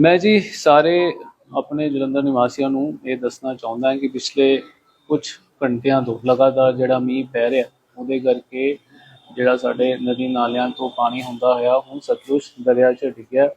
ਮੈਂ ਜੀ ਸਾਰੇ ਆਪਣੇ ਜਲੰਧਰ ਨਿਵਾਸੀਆਂ ਨੂੰ ਇਹ ਦੱਸਣਾ ਚਾਹੁੰਦਾ ਹਾਂ ਕਿ ਪਿਛਲੇ ਕੁਝ ਘੰਟਿਆਂ ਤੋਂ ਲਗਾਤਾਰ ਜਿਹੜਾ ਮੀਂਹ ਪੈ ਰਿਹਾ, ਉਹਦੇ ਕਰਕੇ ਜਿਹੜਾ ਸਾਡੇ ਨਦੀ ਨਾਲਿਆਂ ਤੋਂ ਪਾਣੀ ਹੁੰਦਾ ਹੋਇਆ, ਹੁਣ ਸਤਲੁਜ ਦਰਿਆ 'ਚ ਡਿੱਗਿਆ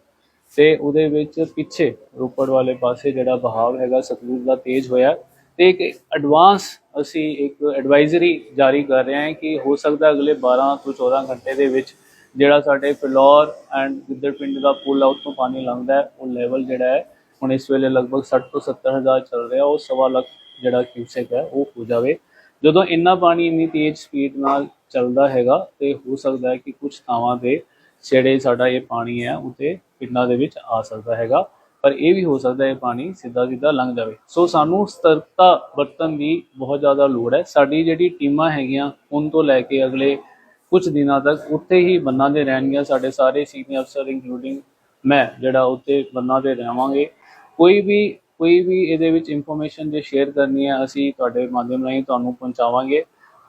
ਤੇ ਉਹਦੇ ਵਿੱਚ ਪਿੱਛੇ ਰੋਪੜ ਵਾਲੇ ਪਾਸੇ ਜਿਹੜਾ ਬਹਾਵ ਹੈਗਾ, ਸਤਲੁਜ ਦਾ ਤੇਜ਼ ਹੋਇਆ ਤੇ ਇੱਕ ਐਡਵਾਂਸ ਅਸੀਂ ਇੱਕ ਐਡਵਾਈਜ਼ਰੀ ਜਾਰੀ ਕਰ ਰਹੇ ਹਾਂ ਕਿ ਹੋ ਸਕਦਾ ਅਗਲੇ 12 ਤੋਂ 14 ਘੰਟੇ ਦੇ ਵਿੱਚ ਜਿਹੜਾ ਸਾਡੇ ਫਿਲੌਰ ਐਂਡ ਗਿੱਦੜ ਪਿੰਡ ਦਾ ਪੁਲ ਆ ਉੱਥੋਂ ਪਾਣੀ ਲੰਘਦਾ ਹੈ, ਉਹ ਲੈਵਲ ਜਿਹੜਾ ਹੈ, ਹੁਣ ਇਸ ਵੇਲੇ ਲਗਭਗ 60 ਤੋਂ 70 ਹਜ਼ਾਰ ਚੱਲ ਰਿਹਾ, ਉਹ ਸਵਾ ਲੱਖ ਜਿਹੜਾ ਕਿਊਸੈਕ ਹੈ, ਉਹ ਹੋ ਜਾਵੇ। ਜਦੋਂ ਇੰਨਾ ਪਾਣੀ, ਇੰਨੀ ਤੇਜ਼ ਸਪੀਡ ਨਾਲ ਚੱਲਦਾ ਹੈਗਾ, ਤੇ ਹੋ ਸਕਦਾ ਹੈ ਕਿ ਕੁਝ ਥਾਵਾਂ ਤੇ ਜਿਹੜੇ ਸਾਡਾ ਇਹ ਪਾਣੀ ਹੈ ਉਤੇ ਪਿੰਡਾਂ ਦੇ ਵਿੱਚ ਆ ਸਕਦਾ ਹੈਗਾ। ਪਰ ਇਹ ਵੀ ਹੋ ਸਕਦਾ ਇਹ ਪਾਣੀ ਸਿੱਧਾ ਸਿੱਧਾ ਲੰਘ ਜਾਵੇ। ਸੋ ਸਾਨੂੰ ਸਤਰਕਤਾ ਵਰਤਣ ਦੀ ਬਹੁਤ ਜ਼ਿਆਦਾ ਲੋੜ ਹੈ। ਸਾਡੀ ਜਿਹੜੀ ਟੀਮਾਂ ਹੈਗੀਆਂ ਹੁਣ ਤੋਂ ਲੈ ਕੇ ਅਗਲੇ ਕੁਝ ਦਿਨਾਂ ਤੱਕ ਉੱਥੇ ਹੀ ਬੰਨਾਂ ਦੇ ਰਹਿਣਗੀਆਂ ਸਾਡੇ ਸਾਰੇ ਸੀਨੀਅਰ ਅਫਸਰ ਇਨਕਲੂਡਿੰਗ ਮੈਂ, ਜਿਹੜਾ ਉੱਥੇ ਬੰਨਾਂ ਦੇ ਰਹਾਂਗੇ ਕੋਈ ਵੀ ਕੋਈ ਵੀ ਇਹਦੇ ਵਿੱਚ ਇਨਫੋਰਮੇਸ਼ਨ ਜੇ ਸ਼ੇਅਰ ਕਰਨੀ ਹੈ, ਅਸੀਂ ਤੁਹਾਡੇ ਮਾਧਿਅਮ ਰਾਹੀਂ ਤੁਹਾਨੂੰ ਪਹੁੰਚਾਵਾਂਗੇ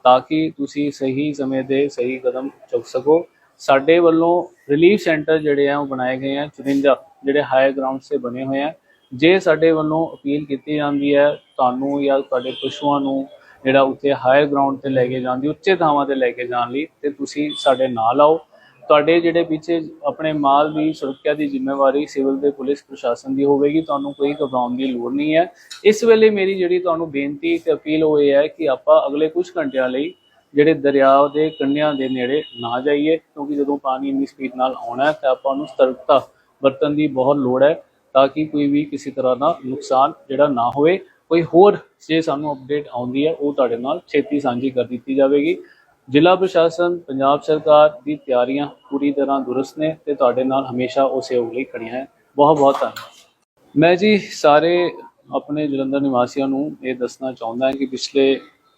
ਤਾਂ ਕਿ ਤੁਸੀਂ ਸਹੀ ਸਮੇਂ ਤੇ ਸਹੀ ਕਦਮ ਚੁੱਕ ਸਕੋ। ਸਾਡੇ ਵੱਲੋਂ ਰਿਲੀਫ ਸੈਂਟਰ ਜਿਹੜੇ ਆ, ਉਹ ਬਣਾਏ ਗਏ ਆ 54 ਜਿਹੜੇ ਹਾਈ ਗਰਾਊਂਡ ਸੇ ਬਣੇ ਹੋਏ ਆ। ਜੇ ਸਾਡੇ ਵੱਲੋਂ ਅਪੀਲ ਕੀਤੀ ਜਾਂਦੀ ਹੈ, ਤੁਹਾਨੂੰ ਜਾਂ ਤੁਹਾਡੇ ਪਸ਼ੂਆਂ ਨੂੰ ਜਿਹੜਾ ਉੱਥੇ ਹਾਇਰ ਗਰਾਊਂਡ ਤੇ ਲੈ ਕੇ ਜਾਣ ਦੀ, ਉੱਚੇ ਥਾਵਾਂ ਤੇ ਲੈ ਕੇ ਜਾਣ ਲਈ, ਤੇ ਤੁਸੀਂ ਸਾਡੇ ਨਾਲ ਆਓ। ਤੁਹਾਡੇ ਜਿਹੜੇ ਪਿੱਛੇ ਆਪਣੇ ਮਾਲ ਦੀ ਸੁਰੱਖਿਆ ਦੀ ਜ਼ਿੰਮੇਵਾਰੀ ਸਿਵਲ ਤੇ ਪੁਲਿਸ ਪ੍ਰਸ਼ਾਸਨ ਦੀ ਹੋਵੇਗੀ, ਤੁਹਾਨੂੰ ਕੋਈ ਘਬਰਾਉਣ ਦੀ ਲੋੜ ਨਹੀਂ ਹੈ। ਇਸ ਵੇਲੇ ਮੇਰੀ ਜਿਹੜੀ ਤੁਹਾਨੂੰ ਬੇਨਤੀ ਤੇ ਅਪੀਲ ਉਹ ਇਹ ਹੈ ਕਿ ਆਪਾਂ ਅਗਲੇ ਕੁਝ ਘੰਟਿਆਂ ਲਈ ਜਿਹੜੇ ਦਰਿਆ ਦੇ ਕੰਢਿਆਂ ਦੇ ਨੇੜੇ ਨਾ ਜਾਈਏ, ਕਿਉਂਕਿ ਜਦੋਂ ਪਾਣੀ ਇੰਨੀ ਸਪੀਡ ਨਾਲ ਆਉਣਾ ਹੈ, ਤਾਂ ਆਪਾਂ ਨੂੰ ਸਤਰਕਤਾ ਵਰਤਣ ਦੀ ਬਹੁਤ ਲੋੜ ਹੈ, ਤਾਂ ਕਿ ਕੋਈ ਵੀ ਕਿਸੇ ਤਰ੍ਹਾਂ ਦਾ ਨੁਕਸਾਨ ਜਿਹੜਾ ਨਾ ਹੋਵੇ। ਕੋਈ ਹੋਰ ਜੇ ਸਾਨੂੰ ਅਪਡੇਟ ਆਉਂਦੀ ਹੈ, ਉਹ ਤੁਹਾਡੇ ਨਾਲ ਛੇਤੀ ਸਾਂਝੀ ਕਰ ਦਿੱਤੀ ਜਾਵੇਗੀ। ਜ਼ਿਲ੍ਹਾ ਪ੍ਰਸ਼ਾਸਨ, ਪੰਜਾਬ ਸਰਕਾਰ ਦੀ ਤਿਆਰੀਆਂ ਪੂਰੀ ਤਰ੍ਹਾਂ ਦੁਰਸਤ ਨੇ ਤੇ ਤੁਹਾਡੇ ਨਾਲ ਹਮੇਸ਼ਾ ਉਹ ਸਹਿਯੋਗ ਲਈ ਖੜੀਆਂ ਹੈ। ਬਹੁਤ ਬਹੁਤ ਧੰਨਵਾਦ। ਮੈਂ ਜੀ ਸਾਰੇ ਆਪਣੇ ਜਲੰਧਰ ਨਿਵਾਸੀਆਂ ਨੂੰ ਇਹ ਦੱਸਣਾ ਚਾਹੁੰਦਾ ਹਾਂ ਕਿ ਪਿਛਲੇ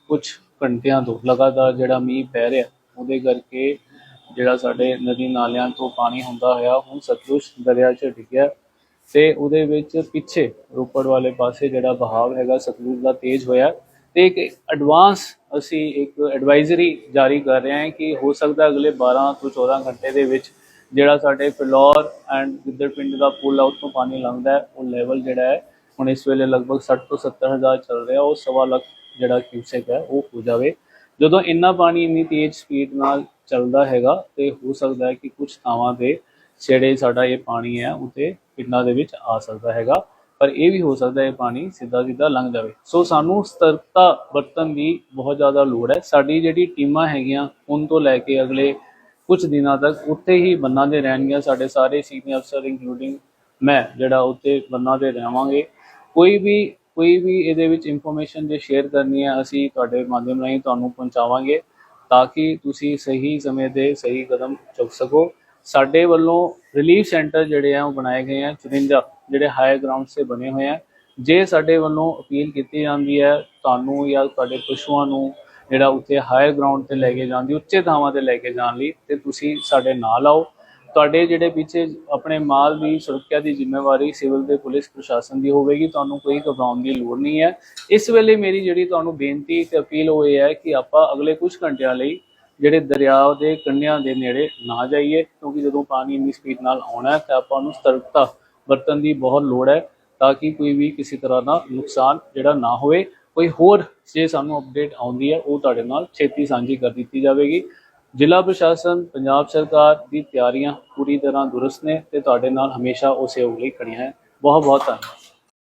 ਕੁਝ ਘੰਟਿਆਂ ਤੋਂ ਲਗਾਤਾਰ ਜਿਹੜਾ ਮੀਂਹ ਪੈ ਰਿਹਾ, ਉਹਦੇ ਕਰਕੇ ਜਿਹੜਾ ਸਾਡੇ ਨਦੀ ਨਾਲਿਆਂ ਤੋਂ ਪਾਣੀ ਹੁੰਦਾ ਹੋਇਆ, ਹੁਣ ਸਤਲੁਜ ਦਰਿਆ 'ਚ ਡਿੱਗਿਆ। ਤੇ ਉਹਦੇ ਵਿੱਚ ਪਿੱਛੇ ਰੋਪੜ ਵਾਲੇ ਪਾਸੇ ਜਿਹੜਾ ਬਹਾਵ ਹੈਗਾ, ਸਤਲੁਜ ਦਾ ਤੇਜ਼ ਹੋਇਆ। ਤੇ ਇੱਕ ਐਡਵਾਂਸ ਅਸੀਂ ਇੱਕ ਐਡਵਾਈਜ਼ਰੀ ਜਾਰੀ ਕਰ ਰਹੇ ਹਾਂ ਕਿ ਹੋ ਸਕਦਾ ਅਗਲੇ 12 ਤੋਂ 14 ਘੰਟੇ ਦੇ ਵਿੱਚ ਜਿਹੜਾ ਸਾਡੇ ਫਿਲੌਰ ਐਂਡ ਗਿੱਦੜ ਪਿੰਡ ਦਾ ਪੁਲ ਆ, ਉੱਥੋਂ ਪਾਣੀ ਲੰਘਦਾ ਉਹ ਲੈਵਲ ਜਿਹੜਾ ਹੈ, ਹੁਣ ਇਸ ਵੇਲੇ ਲਗਭਗ 60 ਤੋਂ 70 ਹਜ਼ਾਰ ਚੱਲ ਰਿਹਾ, ਉਹ ਸਵਾ ਲੱਖ ਜਿਹੜਾ ਕਿਊਸੈਕ ਹੈ, ਉਹ ਹੋ ਜਾਵੇ। ਜਦੋਂ ਇੰਨਾ ਪਾਣੀ, ਇੰਨੀ ਤੇਜ਼ ਸਪੀਡ ਨਾਲ ਚੱਲਦਾ ਹੈਗਾ, ਤੇ ਹੋ ਸਕਦਾ ਹੈ ਕਿ ਕੁਝ ਥਾਵਾਂ ਤੇ ਜਿਹੜੇ ਸਾਡਾ ਇਹ ਪਾਣੀ ਹੈ ਉਤੇ ਪਿੰਡਾਂ ਦੇ ਵਿੱਚ ਆ ਸਕਦਾ ਹੈਗਾ, ਪਰ ਇਹ ਵੀ ਹੋ ਸਕਦਾ ਹੈ ਪਾਣੀ ਸਿੱਧਾ ਸਿੱਧਾ ਲੰਘ ਜਾਵੇ। ਸੋ ਸਾਨੂੰ ਸਤਰਕਤਾ ਵਰਤਣ ਦੀ ਬਹੁਤ ਜ਼ਿਆਦਾ ਲੋੜ ਹੈ। ਸਾਡੀ ਜਿਹੜੀ ਟੀਮਾਂ ਹੈਗੀਆਂ ਹੁਣ ਤੋਂ ਲੈ ਕੇ ਅਗਲੇ ਕੁਝ ਦਿਨਾਂ ਤੱਕ ਉੱਥੇ ਹੀ ਬੰਨਾਂ ਦੇ ਰਹਿਣਗੀਆਂ ਸਾਡੇ ਸਾਰੇ ਸੀਨੀਅਰ ਅਫਸਰ ਇਨਕਲੂਡਿੰਗ ਮੈਂ, ਜਿਹੜਾ ਉੱਥੇ ਬੰਨਾਂ ਦੇ ਰਹਾਂਗੇ ਕੋਈ ਵੀ ਕੋਈ ਵੀ ਇਹਦੇ ਵਿੱਚ ਇਨਫੋਰਮੇਸ਼ਨ ਜੇ ਸ਼ੇਅਰ ਕਰਨੀ ਹੈ, ਅਸੀਂ ਤੁਹਾਡੇ ਮਾਧਿਅਮ ਰਾਹੀਂ ਤੁਹਾਨੂੰ ਪਹੁੰਚਾਵਾਂਗੇ ਤਾਂ ਕਿ ਤੁਸੀਂ ਸਹੀ ਸਮੇਂ ਤੇ ਸਹੀ ਕਦਮ ਚੁੱਕ ਸਕੋ। ਸਾਡੇ ਵੱਲੋਂ ਰਿਲੀਫ ਸੈਂਟਰ ਜਿਹੜੇ ਆ, ਉਹ ਬਣਾਏ ਗਏ ਆ 54 ਜਿਹੜੇ ਹਾਈ ਗਰਾਊਂਡ ਸੇ ਬਣੇ ਹੋਏ ਆ। ਜੇ ਸਾਡੇ ਵੱਲੋਂ ਅਪੀਲ ਕੀਤੀ ਜਾਂਦੀ ਹੈ, ਤੁਹਾਨੂੰ ਜਾਂ ਤੁਹਾਡੇ ਪਸ਼ੂਆਂ ਨੂੰ ਜਿਹੜਾ ਉੱਥੇ ਹਾਇਰ ਗਰਾਊਂਡ ਤੇ ਲੈ ਕੇ ਜਾਣ ਦੀ, ਉੱਚੇ ਥਾਵਾਂ ਤੇ ਲੈ ਕੇ ਜਾਣ ਲਈ, ਤੇ ਤੁਸੀਂ ਸਾਡੇ ਨਾਲ ਆਓ। ਤੁਹਾਡੇ ਜਿਹੜੇ ਪਿੱਛੇ ਆਪਣੇ ਮਾਲ ਦੀ ਸੁਰੱਖਿਆ ਦੀ ਜ਼ਿੰਮੇਵਾਰੀ ਸਿਵਲ ਤੇ ਪੁਲਿਸ ਪ੍ਰਸ਼ਾਸਨ ਦੀ ਹੋਵੇਗੀ, ਤੁਹਾਨੂੰ ਕੋਈ ਘਬਰਾਉਣ ਦੀ ਲੋੜ ਨਹੀਂ ਹੈ। ਇਸ ਵੇਲੇ ਮੇਰੀ ਜਿਹੜੀ ਤੁਹਾਨੂੰ ਬੇਨਤੀ ਤੇ ਅਪੀਲ ਉਹ ਇਹ ਹੈ ਕਿ ਆਪਾਂ ਅਗਲੇ ਕੁਝ ਘੰਟਿਆਂ ਲਈ ਜਿਹੜੇ ਦਰਿਆ ਦੇ ਕੰਢਿਆਂ ਦੇ ਨੇੜੇ ਨਾ ਜਾਈਏ, ਕਿਉਂਕਿ ਜਦੋਂ ਪਾਣੀ ਇੰਨੀ ਸਪੀਡ ਨਾਲ ਆਉਣਾ ਹੈ, ਤਾਂ ਆਪਾਂ ਨੂੰ ਸਤਰਕਤਾ ਵਰਤਣ ਦੀ ਬਹੁਤ ਲੋੜ ਹੈ, ਤਾਂ ਕਿ ਕੋਈ ਵੀ ਕਿਸੇ ਤਰ੍ਹਾਂ ਦਾ ਨੁਕਸਾਨ ਜਿਹੜਾ ਨਾ ਹੋਵੇ। ਕੋਈ ਹੋਰ ਜੇ ਸਾਨੂੰ ਅਪਡੇਟ ਆਉਂਦੀ ਹੈ, ਉਹ ਤੁਹਾਡੇ ਨਾਲ ਛੇਤੀ ਸਾਂਝੀ ਕਰ ਦਿੱਤੀ ਜਾਵੇਗੀ। ਜ਼ਿਲ੍ਹਾ ਪ੍ਰਸ਼ਾਸਨ, ਪੰਜਾਬ ਸਰਕਾਰ ਦੀ ਤਿਆਰੀਆਂ ਪੂਰੀ ਤਰ੍ਹਾਂ ਦੁਰਸਤ ਨੇ ਤੇ ਤੁਹਾਡੇ ਨਾਲ ਹਮੇਸ਼ਾ ਉਹ ਸਹਿਯੋਗ ਲਈ ਖੜੀਆਂ ਹੈ। ਬਹੁਤ ਬਹੁਤ ਧੰਨਵਾਦ।